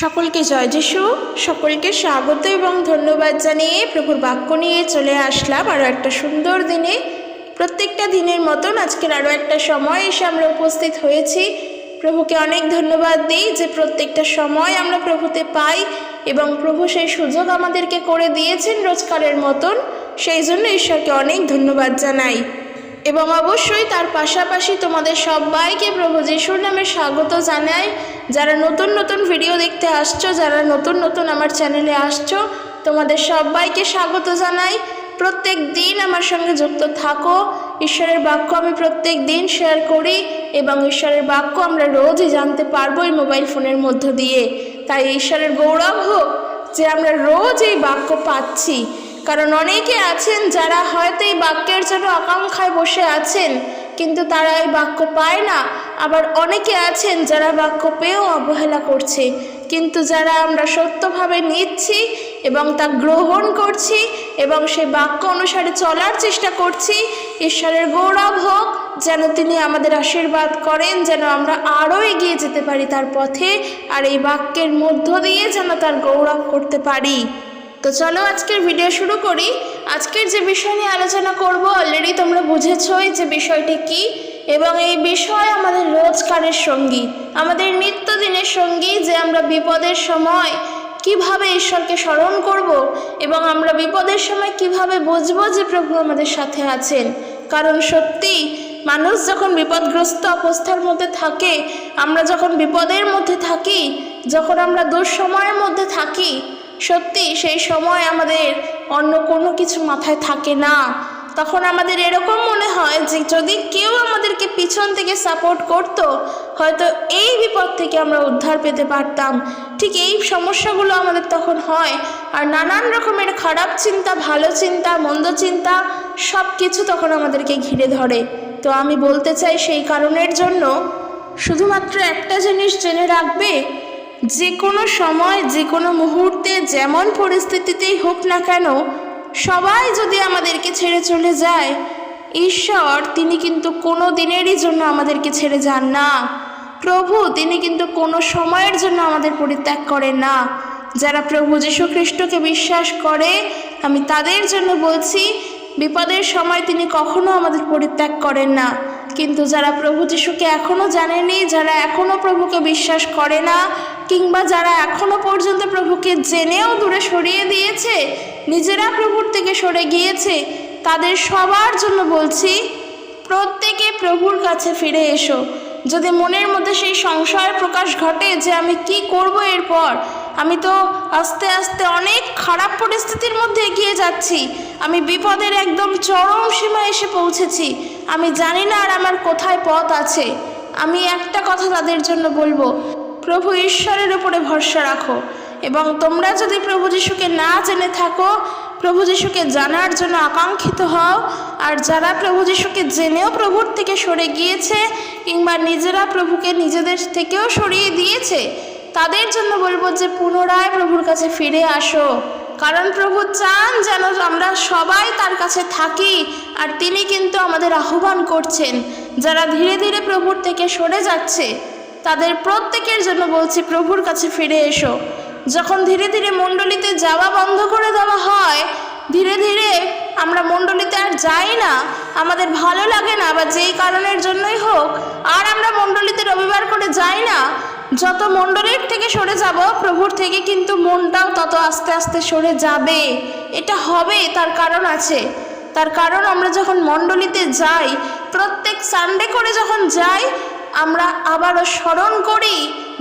সকলকে জয় যিশু। সকলকে স্বাগত এবং ধন্যবাদ জানিয়ে প্রভুর বাক্য নিয়ে চলে আসলাম আরও একটা সুন্দর দিনে। প্রত্যেকটা দিনের মতন আজকের আরও একটা সময় এসে আমরা উপস্থিত হয়েছি। প্রভুকে অনেক ধন্যবাদ দিই যে প্রত্যেকটা সময় আমরা প্রভুতে পাই এবং প্রভু সেই সুযোগ আমাদেরকে করে দিয়েছেন রোজকারের মতন। সেই জন্য ঈশ্বরকে অনেক ধন্যবাদ জানাই। এবং অবশ্যই তার পাশাপাশি তোমাদের সবাইকে প্রভু যিশুর নামে স্বাগত জানাই। যারা নতুন নতুন ভিডিও দেখতে আসছো, যারা নতুন নতুন আমার চ্যানেলে আসছো, তোমাদের সবাইকে স্বাগত জানাই। প্রত্যেক দিন আমার সঙ্গে যুক্ত থাকো। ঈশ্বরের বাক্য আমি প্রত্যেক দিন শেয়ার করি এবং ঈশ্বরের বাক্য আমরা রোজই জানতে পারব এই মোবাইল ফোনের মধ্য দিয়ে। তাই ঈশ্বরের গৌরব হোক যে আমরা রোজ এই বাক্য পাচ্ছি। কারণ অনেকে আছেন যারা হয়তো এই বাক্যের জন্য আকাঙ্ক্ষায় বসে আছেন, কিন্তু তারা এই বাক্য পায় না। আবার অনেকে আছেন যারা বাক্য পেয়েও অবহেলা করছে, কিন্তু যারা আমরা সত্যভাবে নিচ্ছি এবং তা গ্রহণ করছি এবং সেই বাক্য অনুসারে চলার চেষ্টা করছি, ঈশ্বরের গৌরব হোক, যেন তিনি আমাদের আশীর্বাদ করেন, যেন আমরা আরও এগিয়ে যেতে পারি তার পথে, আর এই বাক্যের মধ্য দিয়ে যেন তার গৌরব করতে পারি। তো চলো আজকের ভিডিও শুরু করি। আজকের যে বিষয় নিয়ে আলোচনা করব অলরেডি তোমরা বুঝেছই যে বিষয়টি কি এবং এই বিষয় আমাদের রোজকারের সঙ্গী, আমাদের নিত্যদিনের সঙ্গী যে আমরা বিপদের সময় কীভাবে ঈশ্বরকে স্মরণ করব এবং আমরা বিপদের সময় কীভাবে বুঝব যে প্রভু আমাদের সাথে আছেন। কারণ সত্যি, মানুষ যখন বিপদগ্রস্ত অবস্থার মধ্যে থাকে, আমরা যখন বিপদের মধ্যে থাকি, যখন আমরা দুঃসময়ের মধ্যে থাকি সত্যি সেই সময় আমাদের অন্য কোনো কিছু মাথায় থাকে না। তখন আমাদের এরকম মনে হয় যে যদি কেউ আমাদেরকে পিছন থেকে সাপোর্ট করত, হয়তো এই বিপদ থেকে আমরা উদ্ধার পেতে পারতাম। ঠিক এই সমস্যাগুলো আমাদের তখন হয়। আর নানান রকমের খারাপ চিন্তা, ভালো চিন্তা, মন্দ চিন্তা সব কিছু তখন আমাদেরকে ঘিরে ধরে। তো আমি বলতে চাই সেই কারণের জন্য শুধুমাত্র একটা জিনিস জেনে রাখবে যে কোনো সময়, যে কোনো মুহূর্তে, যেমন পরিস্থিতিতেই হোক না কেন, সবাই যদি আমাদেরকে ছেড়ে চলে যায়, ঈশ্বর তিনি কিন্তু কোনো দিনেরই জন্য আমাদেরকে ছেড়ে যান না। প্রভু তিনি কিন্তু কোনো সময়ের জন্য আমাদের পরিত্যাগ করেন না। যারা প্রভু যীশু খ্রিস্টকে বিশ্বাস করে, আমি তাদের জন্য বলছি, বিপদের সময় তিনি কখনো আমাদের পরিত্যাগ করেন না। কিন্তু যারা প্রভু যিশুকে এখনও জানেনি, যারা এখনও প্রভুকে বিশ্বাস করে না, কিংবা যারা এখনও পর্যন্ত প্রভুকে জেনেও দূরে সরিয়ে দিয়েছে, নিজেরা প্রভুর থেকে সরে গিয়েছে, তাদের সবার জন্য বলছি, প্রত্যেকে প্রভুর কাছে ফিরে এসো। যদি মনের মধ্যে সেই সংশয়ের প্রকাশ ঘটে যে আমি কি করব এরপর আমি তো আস্তে আস্তে অনেক খারাপ পরিস্থিতির মধ্যে এগিয়ে যাচ্ছি। আমি বিপদের একদম চরম সীমায় এসে পৌঁছেছি। আমি জানি না আর আমার কোথায় পথ আছে। আমি একটা কথা তাদের জন্য বলব, প্রভু ঈশ্বরের উপরে ভরসা রাখো এবং তোমরা যদি প্রভু যিশুকে না জেনে থাকো, প্রভু যিশুকে জানার জন্য আকাঙ্ক্ষিত হও। আর যারা প্রভু যিশুকে জেনেও প্রভুর থেকে সরে গিয়েছে কিংবা নিজেরা প্রভুকে নিজেদের থেকেও সরিয়ে দিয়েছে তাদের জন্য বলব যে পুনরায় প্রভুর কাছে ফিরে আসো। কারণ প্রভু চান যেন আমরা সবাই তার কাছে থাকি, আর তিনি কিন্তু আমাদের আহ্বান করছেন। যারা ধীরে ধীরে প্রভুর থেকে সরে যাচ্ছে, তাদের প্রত্যেকের জন্য বলছি প্রভুর কাছে ফিরে এসো। যখন ধীরে ধীরে মণ্ডলীতে যাওয়া বন্ধ করে দেওয়া হয়, ধীরে ধীরে আমরা মণ্ডলীতে আর যাই না, আমাদের ভালো লাগে না, বা যেই কারণের জন্যই হোক, আর আমরা মণ্ডলীতে রবিবার করে যাই না, যত মণ্ডলীর থেকে সরে যাব, প্রভুর থেকে কিন্তু মনটাও তত আস্তে আস্তে সরে যাবে। এটা হবে, তার কারণ আছে। তার কারণ আমরা যখন মণ্ডলীতে যাই, প্রত্যেক সানডে করে যখন যাই, আমরা আবারও স্মরণ করি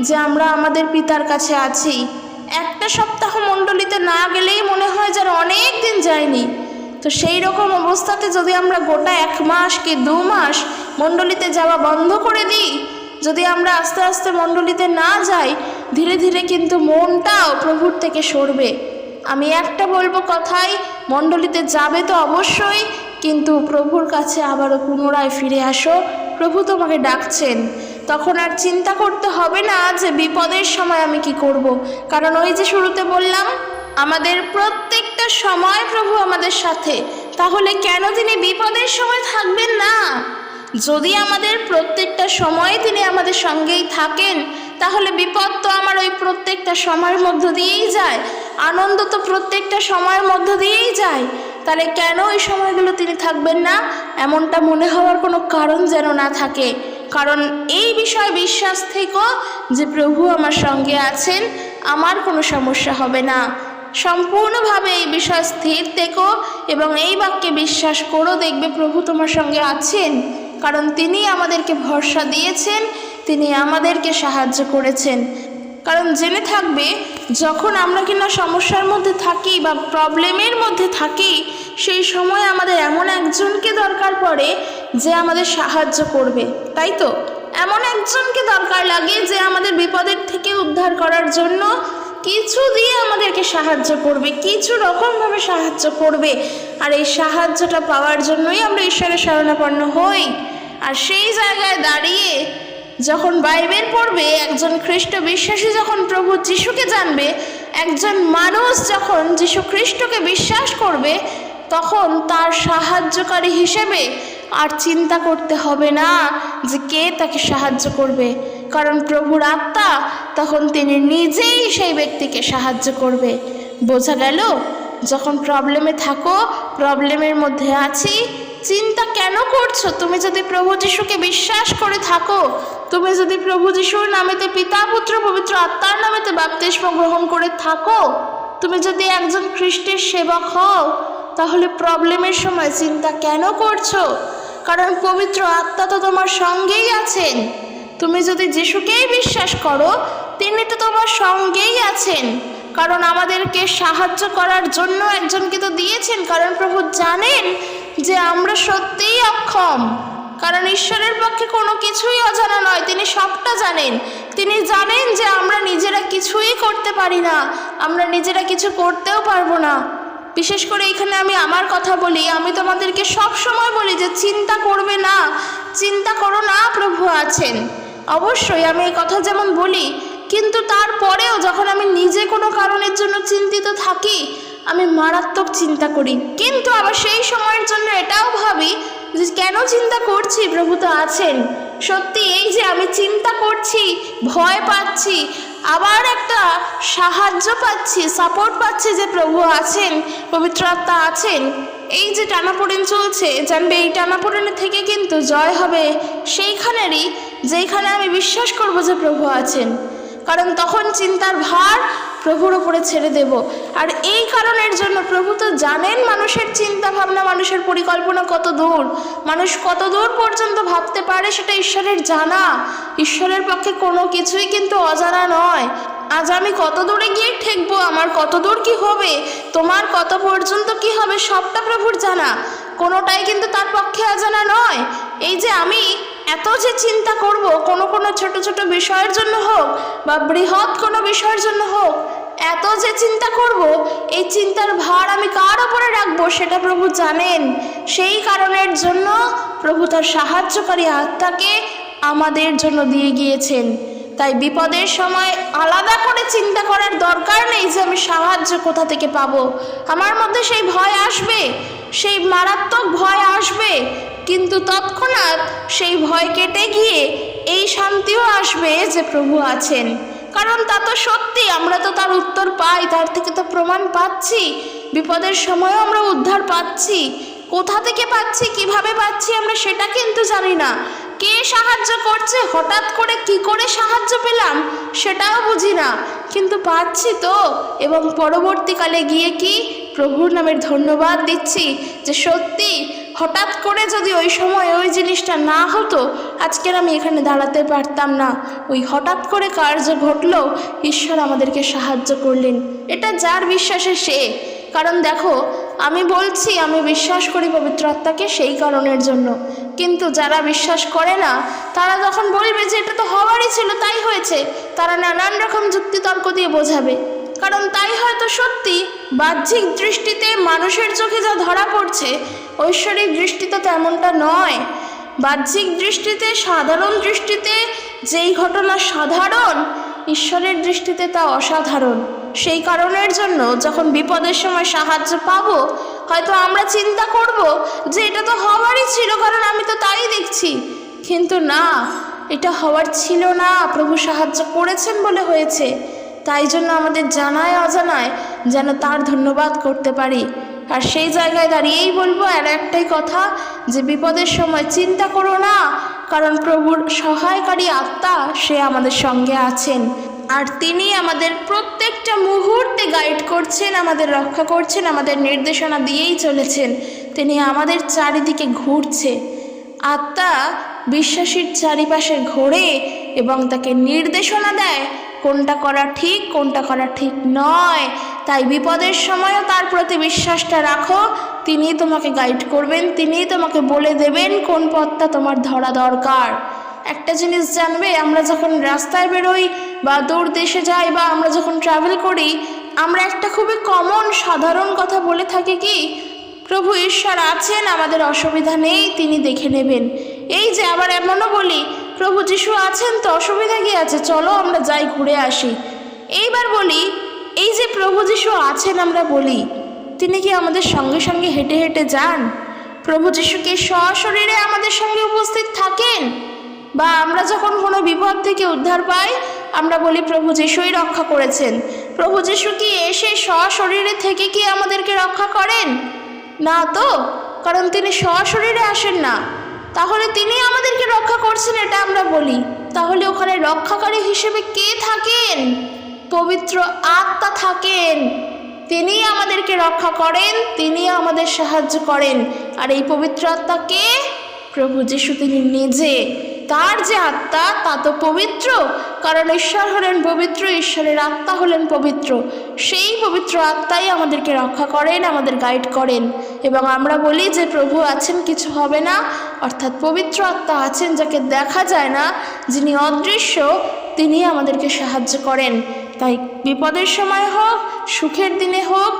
যে আমরা আমাদের পিতার কাছে আছি। একটা সপ্তাহ মণ্ডলীতে না গেলেই মনে হয় যেন অনেক দিন যায়নি। তো সেই রকম অবস্থাতে যদি আমরা গোটা এক মাস কি দু মাস মণ্ডলীতে যাওয়া বন্ধ করে দিই, যদি আমরা আস্তে আস্তে মণ্ডলীতে না যাই, ধীরে ধীরে কিন্তু মনটাও প্রভুর থেকে সরবে। আমি একটা বলব কথাই, মণ্ডলীতে যাবে তো অবশ্যই, কিন্তু প্রভুর কাছে আবারও পুনরায় ফিরে আসো। প্রভু তোমাকে ডাকছেন। তখন আর চিন্তা করতে হবে না যে বিপদের সময় আমি কি করব। কারণ ওই যে শুরুতে বললাম আমাদের প্রত্যেকটা সময় প্রভু আমাদের সাথে। তাহলে কেন তিনি বিপদের সময় থাকবেন না? যদি আমাদের প্রত্যেকটা সময় তিনি আমাদের সঙ্গেই থাকেন, তাহলে বিপদ তো আমার ওই প্রত্যেকটা সময়ের মধ্য দিয়েই যায়, আনন্দ তো প্রত্যেকটা সময়ের মধ্য দিয়েই যায়। তাহলে কেন ওই সময়গুলো তিনি থাকবেন না? এমনটা মনে হওয়ার কোনো কারণ যেন না থাকে। কারণ এই বিষয়ে বিশ্বাস থেকেও যে প্রভু আমার সঙ্গে আছেন, আমার কোনো সমস্যা হবে না। সম্পূর্ণভাবে এই বিষয় স্থির থেকো এবং এই বাক্যে বিশ্বাস করো, দেখবে প্রভু তোমার সঙ্গে আছেন। কারণ তিনি আমাদেরকে ভরসা দিয়েছেন, তিনি আমাদেরকে সাহায্য করেছেন। কারণ জেনে থাকবে, যখন আমরা কিনা সমস্যার মধ্যে থাকি বা প্রবলেমের মধ্যে থাকি, সেই সময় আমাদের এমন একজনকে দরকার পড়ে যে আমাদের সাহায্য করবে, তাই তো? এমন একজনকে দরকার লাগে যে আমাদের বিপদের থেকে উদ্ধার করার জন্য কিছু দিয়ে আমাদেরকে সাহায্য করবে, কিছু রকমভাবে সাহায্য করবে। আর এই সাহায্যটা পাওয়ার জন্যই আমরা ঈশ্বরের শরণাপন্ন হই। আর সেই জায়গায় দাঁড়িয়ে যখন বাইবেল পড়বে, একজন খ্রিস্ট বিশ্বাসী যখন প্রভু যিশুকে জানবে, একজন মানুষ যখন যিশু খ্রিস্টকে বিশ্বাস করবে, তখন তার সাহায্যকারী হিসেবে আর চিন্তা করতে হবে না যে কে তাকে সাহায্য করবে। কারণ প্রভুর আত্মা তখন তিনি নিজেই সেই ব্যক্তিকে সাহায্য করবে। বোঝা গেল, যখন প্রবলেমে থাকো, প্রবলেমের মধ্যে আছি, চিন্তা কেন করছ? তুমি যদি প্রভু যিশুকে বিশ্বাস করে থাকো, তুমি যদি প্রভু যিশুর নামেতে পিতা, পুত্র, পবিত্র আত্মার নামেতে বাপ্তিস্ম গ্রহণ করে থাকো, তুমি যদি একজন খ্রিস্টের সেবক হও, তাহলে প্রবলেমের সময় চিন্তা কেন করছ? কারণ পবিত্র আত্মা তো তোমার সঙ্গেই আছেন। তুমি যদি যিশুকেই বিশ্বাস করো, তিনি তো তোমার সঙ্গেই আছেন। কারণ আমাদেরকে সাহায্য করার জন্য একজনকে তো দিয়েছেন। কারণ প্রভু জানেন যে আমরা সত্যিই অক্ষম। কারণ ঈশ্বরের পক্ষে কোনো কিছুই অজানা নয়। তিনি সবটা জানেন। তিনি জানেন যে আমরা নিজেরা কিছুই করতে পারি না। আমরা নিজেরা কিছু করতেও পারব না। বিশেষ করে এখানে আমি আমার কথা বলি। আমি তোমাদেরকে সব সময় বলি যে চিন্তা করবে না। চিন্তা করো না প্রভু আছেন। অবশ্যই আমি এই কথা যেমন বলি, কিন্তু তারপরেও যখন আমি নিজে কোনো কারণের জন্য চিন্তিত থাকি, আমি মারাত্মক চিন্তা করি। কিন্তু আবার সেই সময়ের জন্য এটাও ভাবি যে কেন চিন্তা করছি, প্রভু তো আছেন। সত্যি এই যে আমি চিন্তা করছি, ভয় পাচ্ছি, আবার একটা সাহায্য পাচ্ছি সাপোর্ট পাচ্ছি যে প্রভু আছেন, পবিত্র আছেন। এই যে টানাপোড়েন চলছে, জানবে এই টানাপোড়েনের থেকে কিন্তু জয় হবে সেইখানেরই যেখানে আমি বিশ্বাস করব যে প্রভু আছেন। কারণ তখন চিন্তার ভার প্রভুর ওপরে ছেড়ে দেব। আর এই কারণের জন্য প্রভু তো জানেন মানুষের চিন্তা ভাবনা, মানুষের পরিকল্পনা কত দূর। মানুষ কত দূর পর্যন্ত ভাবতে পারে সেটা ঈশ্বরের জানা। ঈশ্বরের পক্ষে কোনো কিছুই কিন্তু অজানা নয়। আজ আমি কত দূরে গিয়ে ঠেকবো, আমার কত দূর কি হবে, তোমার কত পর্যন্ত কি হবে, সবটা প্রভুর জানা। কোনোটাই কিন্তু তার পক্ষে অজানা নয়। এই যে আমি এত যে চিন্তা করব, কোনো কোনো ছোট ছোট বিষয়ের জন্য হোক বা বৃহৎ কোনো বিষয়ের জন্য হোক, এত যে চিন্তা করব, এই চিন্তার ভার আমি কার ওপরে রাখব সেটা প্রভু জানেন। সেই কারণের জন্য প্রভু তার সাহায্যকারী আত্মাকে আমাদের জন্য দিয়ে গিয়েছেন। তাই বিপদের সময় আলাদা করে চিন্তা করার দরকার নেই যে আমি সাহায্য কোথা থেকে পাবো। আমার মধ্যে সেই ভয় আসবে। সেই মারাত্মক ভয় আসবে। কিন্তু তৎক্ষণাৎ সেই ভয় কেটে গিয়ে এই শান্তিও আসবে যে প্রভু আছেন। কারণ তা তো সত্যি, আমরা তো তার উত্তর পাই, তার থেকে তো প্রমাণ পাচ্ছি। বিপদের সময়ও আমরা উদ্ধার পাচ্ছি। কোথা থেকে পাচ্ছি, কীভাবে পাচ্ছি, আমরা সেটা কিন্তু জানি না। কে সাহায্য করছে, হঠাৎ করে কি করে সাহায্য পেলাম, সেটাও বুঝি না। কিন্তু পাচ্ছি তো, এবং পরবর্তীকালে গিয়ে কি? প্রভুর নামের ধন্যবাদ দিচ্ছি যে সত্যি হঠাৎ করে যদি ওই সময় ওই জিনিসটা না হতো আজকের আমি এখানে দাঁড়াতে পারতাম না। ওই হঠাৎ করে কার্য ঘটলো, ঈশ্বর আমাদেরকে সাহায্য করলেন। এটা যার বিশ্বাসে সে। কারণ দেখো, আমি বলছি, আমি বিশ্বাস করি পবিত্র আত্মাকে সেই কারণের জন্য। কিন্তু যারা বিশ্বাস করে না, তারা যখন বলবে যে এটা তো হওয়ারই ছিল, তাই হয়েছে। তারা নানান রকম যুক্তিতর্ক দিয়ে বোঝাবে। কারণ তাই হয়তো সত্যি বাহ্যিক দৃষ্টিতে মানুষের চোখে যা ধরা পড়ছে, ঐশ্বরিক দৃষ্টিতে তেমনটা নয়। বাহ্যিক দৃষ্টিতে, সাধারণ দৃষ্টিতে যেই ঘটনা সাধারণ, ঈশ্বরের দৃষ্টিতে তা অসাধারণ। সেই কারণের জন্য যখন বিপদের সময় সাহায্য পাবো, হয়তো আমরা চিন্তা করব যে এটা তো হওয়ারই ছিল, কারণ আমি তো তাই দেখছি। কিন্তু না, এটা হওয়ার ছিল না। প্রভু সাহায্য করেছেন বলে হয়েছে। তাই জন্য আমাদের জানায় অজানায় যেন তার ধন্যবাদ করতে পারি। আর সেই জায়গায় দাঁড়িয়েই বলব আর একটাই কথা, যে বিপদের সময় চিন্তা করো না, কারণ প্রভুর সহায়কারী আত্মা সে আমাদের সঙ্গে আছেন। আর তিনি আমাদের প্রত্যেকটা মুহূর্তে গাইড করছেন, আমাদের রক্ষা করছেন, আমাদের নির্দেশনা দিয়েই চলেছেন। তিনি আমাদের চারিদিকে ঘুরছে। আত্মা বিশ্বাসীর চারিপাশে ঘোরে এবং তাকে নির্দেশনা দেয় কোনটা করা ঠিক, কোনটা করা ঠিক নয়। তাই বিপদের সময়ও তার প্রতি বিশ্বাসটা রাখো। তিনি তোমাকে গাইড করবেন, তিনি তোমাকে বলে দেবেন কোন পথটা তোমার ধরা দরকার। একটা জিনিস জানবে, আমরা যখন রাস্তায় বেরোই বা দূর দেশে যাই বা আমরা যখন ট্রাভেল করি, আমরা একটা খুবই কমন সাধারণ কথা বলে থাকি কি, প্রভু ঈশ্বর আছেন, আমাদের অসুবিধা নেই, তিনি দেখে নেবেন। এই যে আবার এমনও বলি প্রভু যিশু আছেন তো অসুবিধা কি আছে? চলো আমরা যাই ঘুরে আসি। এইবার বলি, এই যে প্রভু যিশু আছেন আমরা বলি, তিনি কি আমাদের সঙ্গে সঙ্গে হেঁটে হেঁটে যান? প্রভু যিশু কি সশরীরে আমাদের সঙ্গে উপস্থিত থাকেন? বা আমরা যখন কোনো বিপদ থেকে উদ্ধার পাই, আমরা বলি প্রভু যিশুই রক্ষা করেছেন। প্রভু যিশু কি এসে সশরীরে থেকে কি আমাদেরকে রক্ষা করেন? না তো, কারণ তিনি সশরীরে আসেন না। তাহলে তিনি আমাদেরকে রক্ষা করছেন, এটা আমরা বলি। তাহলে ওখানে রক্ষাকারী হিসেবে কে থাকেন? পবিত্র আত্মা থাকেন। তিনি আমাদেরকে রক্ষা করেন, তিনি আমাদের সাহায্য করেন। আর এই পবিত্র আত্মা কে? প্রভু যিশু, তিনি নিজে। তার যে আত্মা, তা তো পবিত্র। কারণ ঈশ্বর হলেন পবিত্র, ঈশ্বরের আত্মা হলেন পবিত্র। সেই পবিত্র আত্মাই আমাদেরকে রক্ষা করেন, আমাদের গাইড করেন। এবং আমরা বলি যে প্রভু আছেন, কিছু হবে না। অর্থাৎ পবিত্র আত্মা আছেন যাকে দেখা যায় না, যিনি অদৃশ্য, তিনি আমাদেরকে সাহায্য করেন। তাই বিপদের সময় হোক, সুখের দিনে হোক,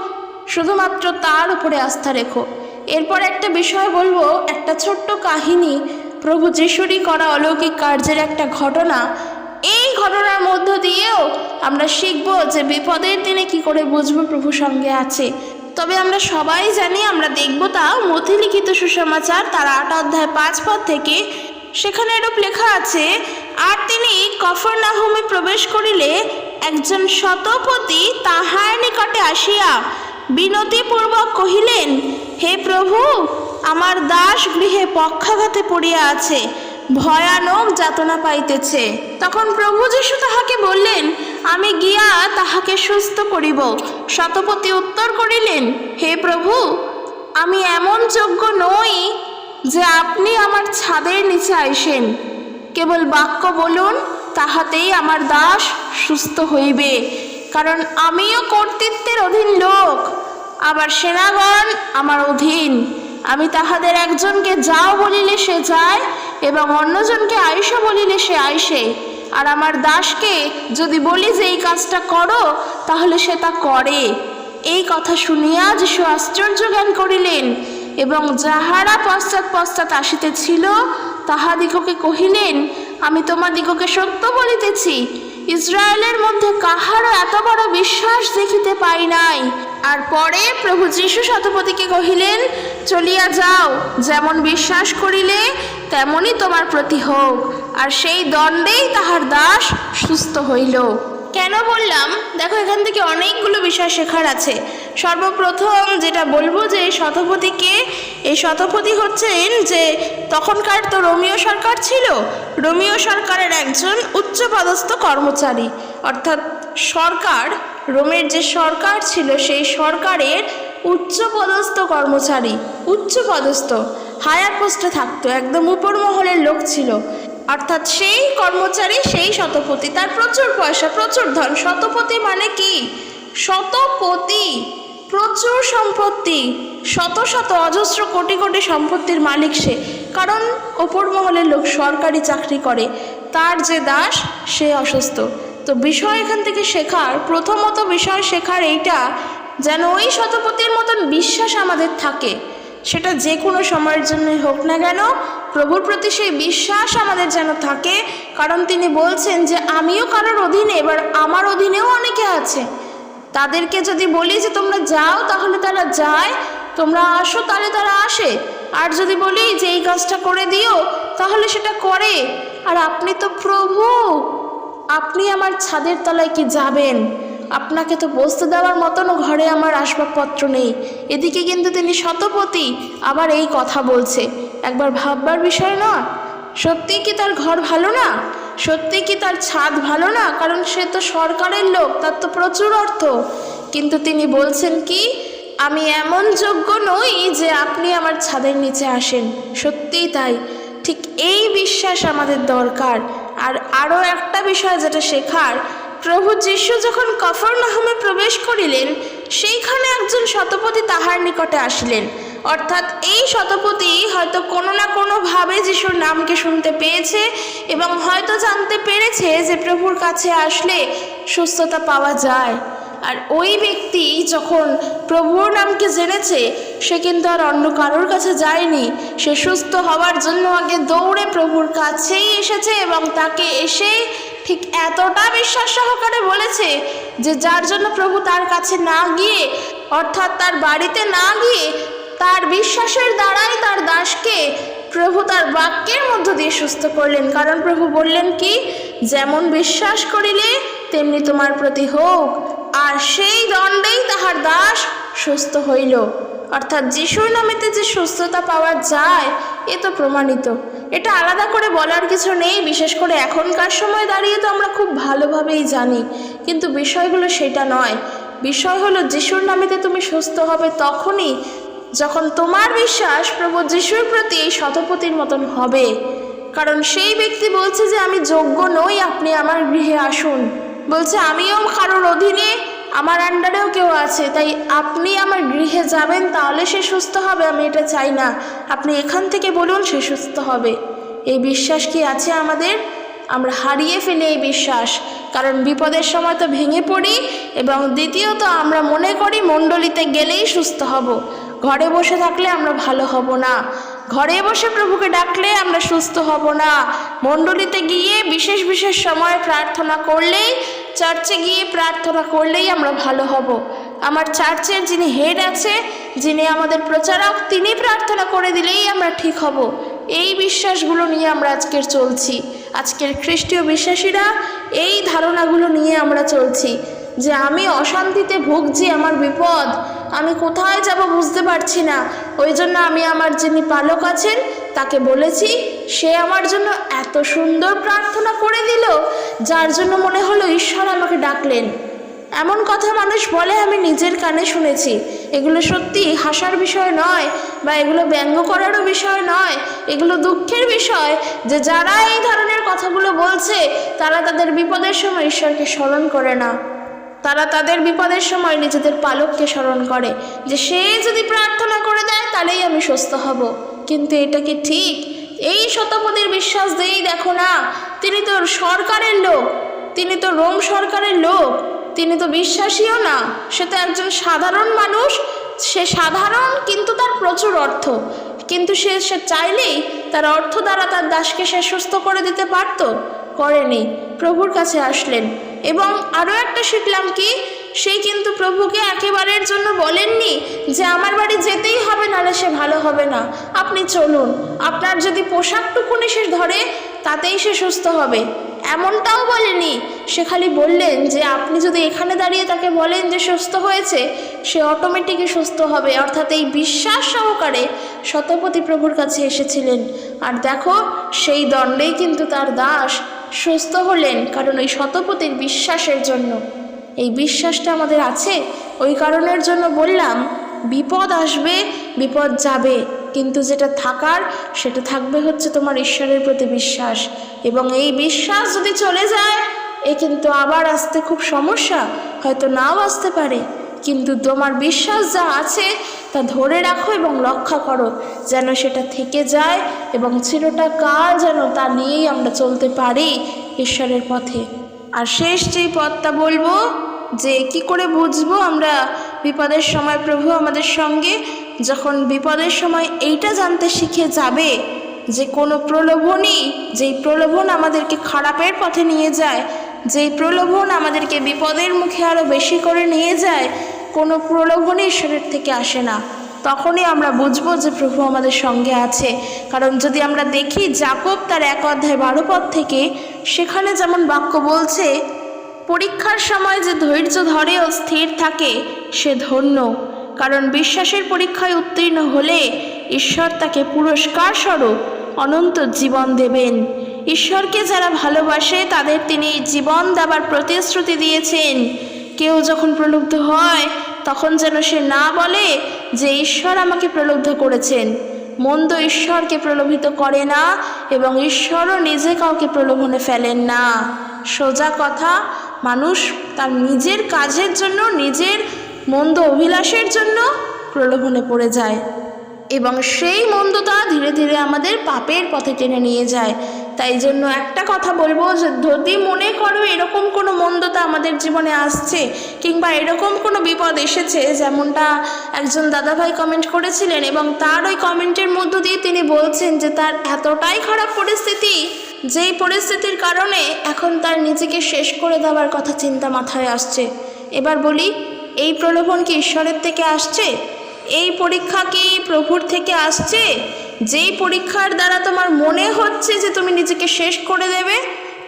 শুধুমাত্র তার উপরে আস্থা রেখো। এরপর একটা বিষয় বলব, একটা ছোট্ট কাহিনী। প্রভু যিশুরই করা অলৌকিক কার্যের একটা ঘটনা, এই ঘটনার মধ্য দিয়েও আমরা শিখব যে বিপদের দিনে কি করে বুঝব প্রভু সঙ্গে আছে। তবে আমরা সবাই জানি, আমরা দেখব তা মথিলিখিত সুসমাচার, তার আট অধ্যায় পাঁচ পদ থেকে। সেখানে এরূপ লেখা আছে, আর তিনি কফর নাহুমে প্রবেশ করিলে একজন শতপতি তাহার নিকটে আসিয়া বিনতিপূর্বক কহিলেন, হে প্রভু আমার দাস গৃহে পক্ষাঘাতে পড়িয়া আছে, ভয়ানক যাতনা পাইতেছে। তখন প্রভু যিশু তাহাকে বললেন, আমি গিয়া তাহাকে সুস্থ করিব। শতপতি উত্তর করিলেন, হে প্রভু, আমি এমন যোগ্য নই যে আপনি আমার ছাদের নিচে আইসেন কেবল বাক্য বলুন, তাহাতেই আমার দাস সুস্থ হইবে। কারণ আমিও কর্তৃত্বের অধীন লোক, আবার সেনাগণ আমার অধীন। আমি তাহাদের একজনকে যাও বলিলে সে যায় এবং অন্যজনকে আইসো বলিলে সে আইসে। আর আমার দাসকে যদি বলি যে এই কাজটা করো, তাহলে সে তা করে। এই কথা শুনিয়া যিশু আশ্চর্য জ্ঞান করিলেন এবং যাহারা পশ্চাৎ পশ্চাৎ আসিতেছিল, তাহাদিগকে কহিলেন, আমি তোমাদিগকে সত্য বলিতেছি। ইসরায়েলের মধ্যে কাহারও এত বড় বিশ্বাস দেখিতে পাই নাই। আর পরে প্রভু যীশু শতপতিকে কহিলেন, চলিয়া যাও, যেমন বিশ্বাস করিলে তেমনই তোমার প্রতি হোক। আর সেই দণ্ডেই তাহার দাস সুস্থ হইল। কেন বললাম? দেখো, এখান থেকে অনেকগুলো বিষয় শেখার আছে। সর্বপ্রথম যেটা বলব যে, এই শতপথীকে, এই শতপথী হচ্ছেন যে, তখনকার তো রোমিও সরকার ছিল। রোমিও সরকারের একজন উচ্চপদস্থ কর্মচারী। অর্থাৎ সরকার, রোমের যে সরকার ছিল, সেই সরকারের উচ্চপদস্থ কর্মচারী, উচ্চপদস্থ, হায়ার পোস্টে থাকতো, একদম উপর মহলের লোক ছিল। অর্থাৎ সেই কর্মচারী, সেই শতপতি, তার প্রচুর পয়সা, প্রচুর ধন, শতপতি মানে কি? শতপতি, প্রচুর সম্পত্তি, শত শত অজস্র কোটি কোটি সম্পত্তির মালিক সে। কারণ ওপর মহলের লোক সরকারি চাকরি করে, তার যে দাস, সে অসুস্থ। তো বিষয় এখান থেকে শেখার, প্রথমত বিষয় শেখার এইটা, যেন ওই শতপতির মতন বিশ্বাস আমাদের থাকে। সেটা যে কোনো সময়ের জন্যই হোক না কেন প্রভুর প্রতি সেই বিশ্বাস আমাদের যেন থাকে, কারণ তিনি বলছেন যে, আমিও কারোর অধীনে, এবার আমার অধীনেও অনেকে আছে। তাদেরকে যদি বলি যে, তোমরা যাও, তাহলে তারা যায়, তোমরা আসো, তাহলে তারা আসে। আর যদি বলি যে, এই কাজটা করে দিও, তাহলে সেটা করে। আর আপনি তো প্রভু, আপনি আমার ছাদের তলায় কি যাবেন? আপনাকে তো বসতে দেওয়ার মতন ঘরে আমার আসবাবপত্র নেই। এদিকে কিন্তু তিনি শতপতি আবার এই কথা বলছে। একবার ভাববার বিষয় না সত্যি কি তার ঘর ভালো না? সত্যি কি তার ছাদ ভালো না? কারণ সে তো সরকারের লোক, তার তো প্রচুর অর্থ। কিন্তু তিনি বলছেন কি, আমি এমন যোগ্য নই যে আপনি আমার ছাদের নিচে আসেন। সত্যিই তাই। ঠিক এই বিশ্বাস আমাদের দরকার। আর আরও একটা বিষয় যেটা শেখার, প্রভু যিশু যখন কফরনাহমে প্রবেশ করিলেন, সেইখানে একজন শতপতি তাহার নিকটে আসিলেন। অর্থাৎ এই শতপতি হয়তো কোনো না কোনোভাবে যিশুর নামকে শুনতে পেয়েছে এবং হয়তো জানতে পেরেছে যে প্রভুর কাছে আসলে সুস্থতা পাওয়া যায়। আর ওই ব্যক্তি যখন প্রভুর নামকে জেনেছে, সে কিন্তু আর অন্য কারোর কাছে যায়নি। সে সুস্থ হওয়ার জন্য আগে দৌড়ে প্রভুর কাছেই এসেছে এবং তাকে এসে ঠিক এতটা বিশ্বাস সহকারে বলেছে যে যার জন্য প্রভু তার কাছে না গিয়ে, অর্থাৎ তার বাড়িতে না গিয়ে তার বিশ্বাসের দ্বারাই তার দাসকে প্রভু তার বাক্যের মধ্য দিয়ে সুস্থ করলেন। কারণ প্রভু বললেন কি? যেমন বিশ্বাস করিলে, তেমনি তোমার প্রতি হোক। আর সেই দণ্ডেই তাহার দাস সুস্থ হইল। অর্থাৎ যিশুর নামেতে যে সুস্থতা পাওয়া যায়, এ তো প্রমাণিত। এটা আলাদা করে বলার কিছু নেই। বিশেষ করে এখনকার সময় দাঁড়িয়ে তো আমরা খুব ভালোভাবেই জানি। কিন্তু বিষয়গুলো সেটা নয়। বিষয় হলো, যিশুর নামেতে তুমি সুস্থ হবে তখনই যখন তোমার বিশ্বাস প্রভু যিশুর প্রতি এই শতপতির মতন হবে। কারণ সেই ব্যক্তি বলছে যে, আমি যোগ্য নই, আপনি আমার গৃহে আসুন। বলছে, আমিও কারোর অধীনে আমার আন্ডারেও কেউ আছে, তাই আপনি আমার গৃহে যাবেন, তাহলে সে সুস্থ হবে, আমি এটা চাই না। আপনি এখান থেকে বলুন, সে সুস্থ হবে। এই বিশ্বাস কি আছে আমাদের? আমরা হারিয়ে ফেলি এই বিশ্বাস, কারণ বিপদের সময় তো ভেঙে পড়ি এবং দ্বিতীয়ত আমরা মনে করি, মণ্ডলীতে গেলেই সুস্থ হব। ঘরে বসে থাকলে আমরা ভালো হব না। ঘরে বসে প্রভুকে ডাকলে আমরা সুস্থ হব না। মণ্ডলীতে গিয়ে বিশেষ বিশেষ সময় প্রার্থনা করলেই, চার্চে গিয়ে প্রার্থনা করলেই আমরা ভালো হব। আমার চার্চের যিনি হেড আছে, যিনি আমাদের প্রচারক, তিনি প্রার্থনা করে দিলেই আমরা ঠিক হব। এই বিশ্বাসগুলো নিয়ে আমরা আজকের চলছি। আজকের খ্রিস্টীয় বিশ্বাসীরা এই ধারণাগুলো নিয়ে আমরা চলছি। যে আমি অশান্তিতে ভুগছি আমার বিপদ, আমি কোথায় যাব বুঝতে পারছি না। ওই জন্য আমি আমার যিনি পালক আছেন, তাকে বলেছি, সে আমার জন্য এত সুন্দর প্রার্থনা করে দিল, যার জন্য মনে হলো ঈশ্বর আমাকে ডাকলেন। এমন কথা মানুষ বলে, আমি নিজের কানে শুনেছি। এগুলো সত্যি হাসার বিষয় নয়, বা এগুলো ব্যঙ্গ করারও বিষয় নয়, এগুলো দুঃখের বিষয়। যে যারা এই ধরনের কথাগুলো বলছে, তারা তাদের বিপদের সময় ঈশ্বরকে স্মরণ করে না। তারা তাদের বিপদের সময় নিজেদের পালককে স্মরণ করে যে সে যদি প্রার্থনা করে দেয়, তাহলেই আমি সুস্থ হব। কিন্তু এটা কি ঠিক? এই শতপদীর বিশ্বাস দিয়েই দেখো না, তিনি তো সরকারের লোক, তিনি তো রোম সরকারের লোক, তিনি তো বিশ্বাসীও না। সে তো একজন সাধারণ মানুষ, সে সাধারণ কিন্তু তার প্রচুর অর্থ। কিন্তু সে সে চাইলেই তার অর্থ দ্বারা তার দাসকে সে সুস্থ করে দিতে পারতো। করেনি। প্রভুর কাছে আসলেন। এবং আরও একটা শিখলাম কি সেই কিন্তু প্রভুকে একেবারের জন্য বলেননি যে আমার বাড়ি যেতেই হবে, নাহলে সে ভালো হবে না। আপনি চলুন, আপনার যদি পোশাকটুকুনি সে ধরে, তাতেই সে সুস্থ হবে। এমনটাও বলেনি। সে খালি বললেন যে আপনি যদি এখানে দাঁড়িয়ে তাকে বলেন যে সুস্থ হয়েছে, সে অটোমেটিকই সুস্থ হবে। অর্থাৎ এই বিশ্বাস সহকারে শতপতি প্রভুর কাছে এসেছিলেন। আর দেখো, সেই দণ্ডেই কিন্তু তার দাস সুস্থ হলেন কারণ ওই শতপতির বিশ্বাসের জন্য। এই বিশ্বাসটা আমাদের আছে? ওই কারণের জন্য বললাম, বিপদ আসবে, বিপদ যাবে, কিন্তু যেটা থাকার, সেটা থাকবে হচ্ছে তোমার ঈশ্বরের প্রতি বিশ্বাস। এবং এই বিশ্বাস যদি চলে যায়, এ কিন্তু আবার আসতে খুব সমস্যা, হয়তো নাও আসতে পারে। কিন্তু তোমার বিশ্বাস যা আছে তা ধরে রাখো এবং রক্ষা করো, যেন সেটা থেকে যায় এবং চিরটা কাল যেন তা নিয়েই আমরা চলতে পারি ঈশ্বরের পথে। আর শেষ যেই পথটা বলব, যে কি করে বুঝব আমরা বিপদের সময় প্রভু আমাদের সঙ্গে, যখন বিপদের সময় এইটা জানতে শিখে যাবে যে কোনো প্রলোভনই, যেই প্রলোভন আমাদেরকে খারাপের পথে নিয়ে যায়, যেই প্রলোভন আমাদেরকে বিপদের মুখে আরও বেশি করে নিয়ে যায় কোনো প্রলোভনই ঈশ্বরের থেকে আসে না। তখনই আমরা বুঝব যে প্রভু আমাদের সঙ্গে আছে। কারণ যদি আমরা দেখি জাকব তার এক অধ্যায় বারো পদ থেকে, সেখানে যেমন বাক্য বলছে, পরীক্ষার সময় যে ধৈর্য ধরে ও স্থির থাকে, সে ধন্য। কারণ বিশ্বাসের পরীক্ষায় উত্তীর্ণ হলে ঈশ্বর তাকে পুরস্কার স্বরূপ অনন্ত জীবন দেবেন। ঈশ্বরকে যারা ভালোবাসে, তাদের তিনি জীবন দেবার প্রতিশ্রুতি দিয়েছেন। কেউ যখন প্রলুব্ধ হয়, তখন যেন সে না বলে যে ঈশ্বর আমাকে প্রলুব্ধ করেছেন। মন্দ ঈশ্বরকে প্রলোভিত করে না এবং ঈশ্বরও নিজে কাউকে প্রলোভনে ফেলেন না। সোজা কথা, মানুষ তার নিজের কাজের জন্য, নিজের মন্দ অভিলাষের জন্য প্রলোভনে পড়ে যায় এবং সেই মন্দতা ধীরে ধীরে আমাদের পাপের পথে টেনে নিয়ে যায়। তাই জন্য একটা কথা বলব যে যদি মনে করো এরকম কোনো মন্দতা আমাদের জীবনে আসছে কিংবা এরকম কোনো বিপদ এসেছে, যেমনটা একজন দাদাভাই কমেন্ট করেছিলেন এবং তার ওই কমেন্টের মধ্য দিয়ে তিনি বলছেন যে তার এতটাই খারাপ পরিস্থিতি যেই পরিস্থিতির কারণে এখন তার নিজেকে শেষ করে দেওয়ার কথা চিন্তা মাথায় আসছে। এবার বলি, এই প্রলোভন কি ঈশ্বরের থেকে আসছে? এই পরীক্ষা কি প্রভুর থেকে আসছে? যেই পরীক্ষার দ্বারা তোমার মনে হচ্ছে যে তুমি নিজেকে শেষ করে দেবে,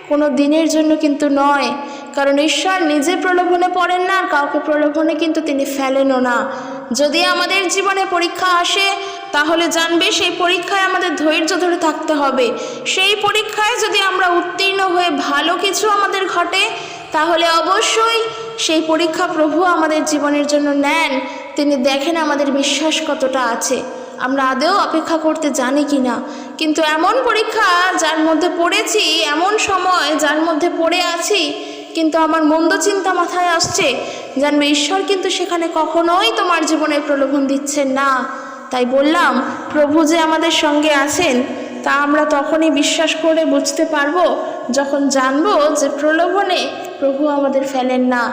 কোনো দিনের জন্য কিন্তু নয়। কারণ ঈশ্বর নিজে প্রলোভনে পড়েন না, আর কাউকে প্রলোভনে কিন্তু তিনি ফেলেনও না। যদি আমাদের জীবনে পরীক্ষা আসে, তাহলে জানবে সেই পরীক্ষায় আমাদের ধৈর্য ধরে থাকতে হবে। সেই পরীক্ষায় যদি আমরা উত্তীর্ণ হয়ে ভালো কিছু আমাদের ঘটে, তাহলে অবশ্যই সেই পরীক্ষা প্রভু আমাদের জীবনের জন্য নেন। তিনি দেখেন আমাদের বিশ্বাস কতটা আছে। আমরা আদেও অপেক্ষা করতে জানি কি না কিন্তু এমন পরীক্ষা যার মধ্যে পড়েছি, এমন সময় যার মধ্যে পড়ে আছি, কিন্তু আমার মন্দ চিন্তা মাথায় আসছে, জানবে ঈশ্বর কিন্তু সেখানে কখনোই তোমার জীবনের প্রলোভন দিচ্ছেন না। তাই বললাম, প্রভু যে আমাদের সঙ্গে আছেন, তা আমরা তখনই বিশ্বাস করে বুঝতে পারব, যখন জানব যে প্রলোভনে প্রভু আমাদের ফেলেন না।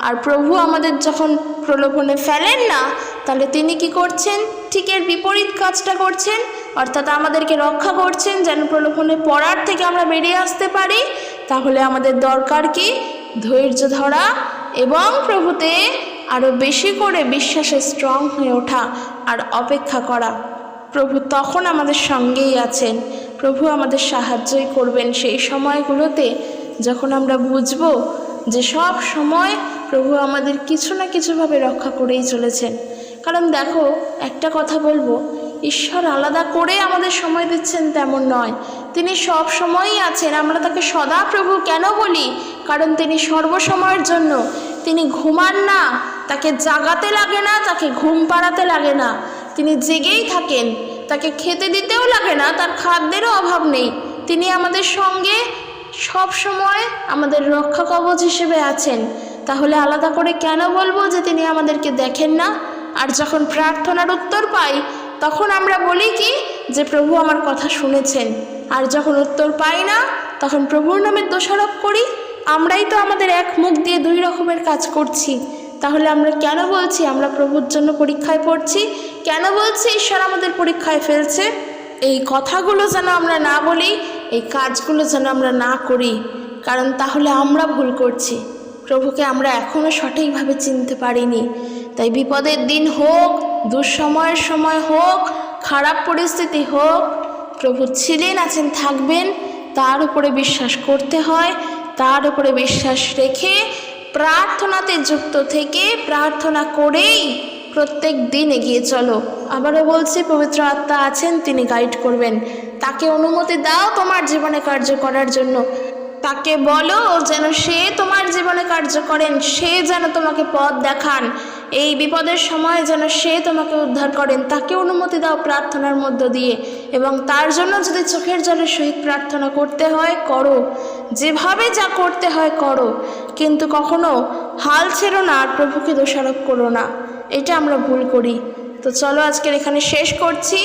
আর প্রভু আমাদের যখন প্রলোভনে ফেলেন না, তাহলে তিনি কি করছেন? ঠিক এর বিপরীত কাজটা করছেন, অর্থাৎ আমাদেরকে রক্ষা করছেন, যেন প্রলোভনে পড়ার থেকে আমরা বেরিয়ে আসতে পারি। তাহলে আমাদের দরকার কি? ধৈর্য ধরা এবং প্রভুতে আরও বেশি করে বিশ্বাসে স্ট্রং হয়ে ওঠা আর অপেক্ষা করা। প্রভু তখন আমাদের সঙ্গেই আছেন। প্রভু আমাদের সাহায্যই করবেন সেই সময়গুলোতে যখন আমরা বুঝব যে সব সময় প্রভু আমাদের কিছু না কিছুভাবে রক্ষা করেই চলেছেন। কারণ দেখো, একটা কথা বলব, ঈশ্বর আলাদা করে আমাদের সময় দিচ্ছেন তেমন নয়। তিনি সব সময়ই আছেন। আমরা তাকে সদা প্রভু কেন বলি? কারণ তিনি সর্বসময়ের জন্য। তিনি ঘুমান না, তাকে জাগাতে লাগে না, তাকে ঘুম পাড়াতে লাগে না। তিনি জেগেই থাকেন। তাকে খেতে দিতেও লাগে না, তার খাদ্যেরও অভাব নেই। তিনি আমাদের সঙ্গে সব সময় আমাদের রক্ষা কবচ হিসেবে আছেন। তাহলে আলাদা করে কেন বলব যে তিনি আমাদেরকে দেখেন না? আর যখন প্রার্থনার উত্তর পাই, তখন আমরা বলি কি? যে প্রভু আমার কথা শুনেছেন। আর যখন উত্তর পাই না, তখন প্রভুর নামে দোষারোপ করি। আমরাই তো আমাদের এক মুখ দিয়ে দুই রকমের কাজ করছি। তাহলে আমরা কেন বলছি? আমরা প্রভুর জন্য পরীক্ষায় পড়ছি। কেন বলছি ঈশ্বর আমাদের পরীক্ষায় ফেলছে? এই কথাগুলো যেন আমরা না বলি, এই কাজগুলো যেন আমরা না করি। কারণ তাহলে আমরা ভুল করছি। প্রভুকে আমরা এখনও সঠিকভাবে চিনতে পারিনি। তাই বিপদের দিন হোক, দুঃসময়ের সময় হোক, খারাপ পরিস্থিতি হোক, প্রভু ছিলেন, আছেন, থাকবেন, তার উপরে বিশ্বাস করতে হয়, তার উপরে বিশ্বাস রেখে প্রার্থনাতে যুক্ত থেকে প্রার্থনা করেই প্রত্যেক দিন এগিয়ে চলো। আবারও বলছি, পবিত্র আত্মা আছেন, তিনি গাইড করবেন। তাকে অনুমতি দাও তোমার জীবনে কার্য করার জন্য। তাকে বলো যেন সে তোমার জীবনে কার্য করেন, সে যেন তোমাকে পথ দেখান। এই বিপদের সময় যেন সে তোমাকে উদ্ধার করেন, তাকে অনুমতি দাও প্রার্থনার মধ্য দিয়ে এবং তার জন্য যদি চোখের জলের সহিত প্রার্থনা করতে হয়, করো। যেভাবে যা করতে হয়, করো। কিন্তু কখনো হাল ছেড়ো না আর প্রভুকে দোষারোপ করো না। এটা আমরা ভুল করি। তো চলো আজকের এখানে শেষ করছি।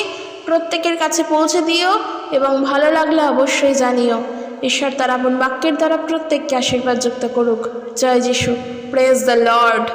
প্রত্যেকের কাছে পৌঁছে দিও এবং ভালো লাগলে অবশ্যই জানিও। ঈশ্বর তার আপন বাক্যের দ্বারা প্রত্যেককে আশীর্বাদ যুক্ত করুক। জয় যিশু। Praise the Lord